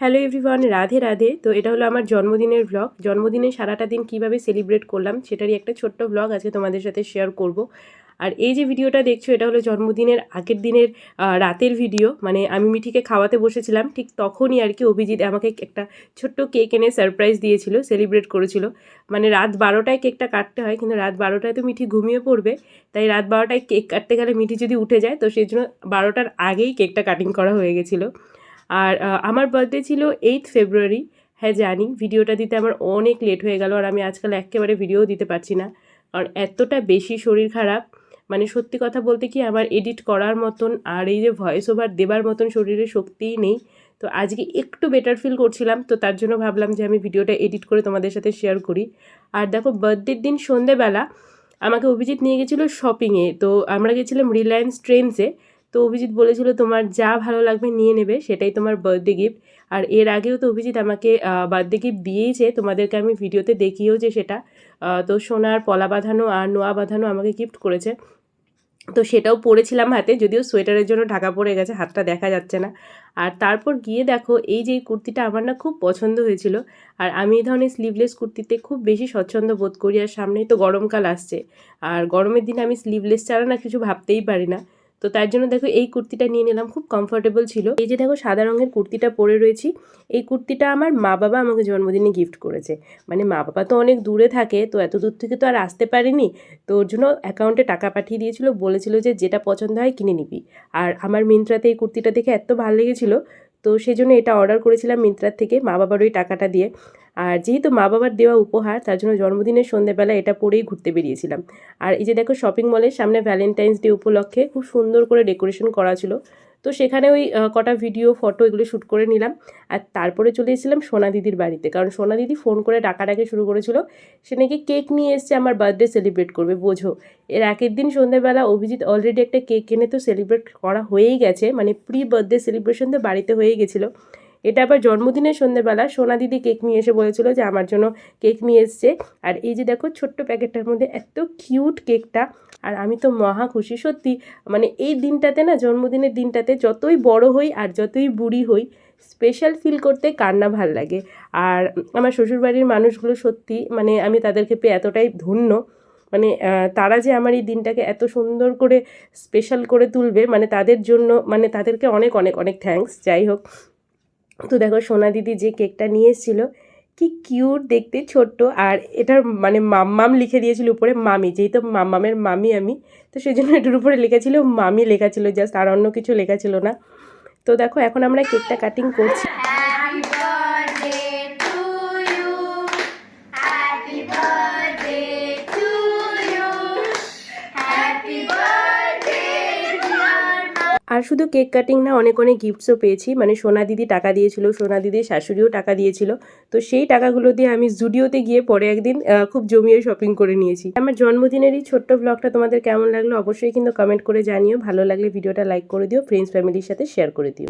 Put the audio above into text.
Hello everyone Radhe Radhe. তো এটা হলো আমার জন্মদিনের ব্লগ জন্মদিনে সারাটা দিন কীভাবে সেলিব্রেট করলাম সেটারই একটা ছোট্ট ব্লগ আজকে তোমাদের সাথে শেয়ার করব। আর এই যে ভিডিওটা দেখছ, এটা হলো জন্মদিনের আগের দিনের রাতের ভিডিও মানে আমি মিঠিকে খাওয়াতে বসেছিলাম, ঠিক তখনই আর কি অভিজিৎ আমাকে একটা ছোট্ট কেক এনে সারপ্রাইজ দিয়েছিল সেলিব্রেট করেছিল। মানে রাত বারোটায় কেকটা কাটতে হয়, কিন্তু রাত বারোটায় তো মিঠি ঘুমিয়ে পড়বে। তাই রাত বারোটায় কেক কাটতে গেলে মিঠি যদি উঠে যায়, তো সেই জন্য বারোটার আগেই কেকটা কাটিং করা হয়ে গেছিল। আর আমার বার্থডে ছিল এইথ ফেব্রুয়ারি হ্যাঁ জানি, ভিডিওটা দিতে আমার অনেক লেট হয়ে গেল আর আমি আজকাল একেবারে ভিডিও দিতে পারছি না। কারণ এতটা বেশি শরীর খারাপ। মানে সত্যি কথা বলতে কি আমার এডিট করার মতন আর এই যে ভয়েস ওভার দেবার মতন শরীরে শক্তিই নেই। তো আজকে একটু বেটার ফিল করছিলাম, তো তার জন্য ভাবলাম যে আমি ভিডিওটা এডিট করে তোমাদের সাথে শেয়ার করি। আর দেখো বার্থডের দিন সন্ধেবেলা আমাকে অভিজিৎ নিয়ে গেছিল শপিংয়ে তো আমরা গেছিলাম রিলায়েন্স ট্রেন্ডসে তো অভিজিৎ বলেছিল, তোমার যা ভালো লাগবে নিয়ে নেবে, সেটাই তোমার বার্থডে গিফট আর এর আগেও তো অভিজিৎ আমাকে বার্থডে গিফট দিয়েইছে তোমাদেরকে আমি ভিডিওতে দেখিয়েও যে সেটা। তো সোনার পলা বাঁধানো আর নোয়া বাঁধানো আমাকে গিফট করেছে। তো সেটাও পরেছিলাম হাতে, যদিও সোয়েটারের জন্য ঢাকা পড়ে গেছে, হাতটা দেখা যাচ্ছে না। আর তারপর গিয়ে দেখো, এই যে কুর্তিটা আমার না খুব পছন্দ হয়েছিল। আর আমি এই ধরনের স্লিভলেস কুর্তিতে খুব বেশি স্বচ্ছন্দ বোধ করি, আর সামনেই তো গরমকাল আসছে। আর গরমের দিনে আমি স্লিভলেস ছাড়া না কিছু ভাবতেই পারি না। তো তার জন্য দেখো এই কুর্তিটা নিয়ে নিলাম, খুব কমফোর্টেবল ছিল। এই যে দেখো সাদা রঙের কুর্তিটা পরে রয়েছি, এই কুর্তিটা আমার মা বাবা আমাকে জন্মদিনে গিফট করেছে। মানে মা বাবা তো অনেক দূরে থাকে, তো এত দূর থেকে তো আর আসতে পারিনি, তো ওর জন্য অ্যাকাউন্টে টাকা পাঠিয়ে দিয়েছিল, বলেছিল যে যেটা পছন্দ হয় কিনে নিবি। আর আমার মিন্ত্রাতে এই কুর্তিটা দেখে এত ভালো লেগেছিল, তো সেই জন্য এটা অর্ডার করেছিলাম মিন্ত্রার থেকে, মা বাবার ওই টাকাটা দিয়ে। আর যেহেতু মা বাবার দেওয়া উপহার, তার জন্য জন্মদিনের সন্ধ্যেবেলা এটা পরেই ঘুরতে বেরিয়েছিলাম। আর এই যে দেখো শপিং মলের সামনে ভ্যালেন্টাইন্স ডে উপলক্ষে খুব সুন্দর করে ডেকোরেশন করা ছিল। তো সেখানে ওই কটা ভিডিও ফটো এগুলো শ্যুট করে নিলাম। আর তারপরে চলে এসেছিলাম সোনা দিদির বাড়িতে। কারণ সোনা দিদি ফোন করে ডাকাডাকি শুরু করেছিল। সে নাকি কেক নিয়ে এসছে, আমার বার্থডে সেলিব্রেট করবে, বোঝো। এর আগের দিন সন্ধ্যেবেলা অভিজিৎ অলরেডি একটা কেক কিনে তো সেলিব্রেট করা হয়েই গেছে। মানে প্রি বার্থডে সেলিব্রেশন তো বাড়িতে হয়েই গেছিল। এটা আবার জন্মদিনের সন্ধ্যেবেলা সোনা দিদি কেক নিয়ে এসে বলেছিল যে আমার জন্য কেক নিয়ে এসছে। আর এই যে দেখো ছোট্ট প্যাকেটটার মধ্যে এত কিউট কেকটা, আর আমি তো মহা খুশি। সত্যি মানে এই দিনটাতে না, জন্মদিনের দিনটাতে যতই বড় হই আর যতই বুড়ি হই স্পেশাল ফিল করতে কার না ভালো লাগে। আর আমার শ্বশুরবাড়ির মানুষগুলো সত্যি মানে আমি তাদেরকে পেয়ে এতটাই ধন্য। মানে তারা যে আমার এই দিনটাকে এত সুন্দর করে স্পেশাল করে তুলবে মানে তাদের জন্য মানে তাদেরকে অনেক অনেক অনেক থ্যাঙ্কস যাই হোক তো দেখো সোনা দিদি যে কেকটা নিয়ে এসেছিল, কি কিউট দেখতে, ছোট্ট। আর এটার মানে মাম্মাম লিখে দিয়েছিল উপরে, মামি যেহেতু মাম্মামের মামি আমি, তো সেই জন্য এটার উপরে লেখা ছিল মামি লেখা ছিল জাস্ট আর অন্য কিছু লেখা ছিল না। তো দেখো এখন আমরা কেকটা কাটিং করছি। আর শুধু কেক কাটিং না, অনেক অনেক গিফটসও পেয়েছি। মানে সোনা দিদি টাকা দিয়েছিল, সোনা দিদির শাশুড়িও টাকা দিয়েছিল। তো সেই টাকাগুলো দিয়ে আমি জুডিওতে গিয়ে পরে একদিন খুব জমিয়ে শপিং করে নিয়েছি। আমার জন্মদিনের এই ছোট্ট ব্লগটা তোমাদের কেমন লাগল অবশ্যই কিন্তু কমেন্ট করে জানিও। ভালো লাগলে ভিডিওটা লাইক করে দিও ফ্রেন্ডস ফ্যামিলির সাথে শেয়ার করে দিও।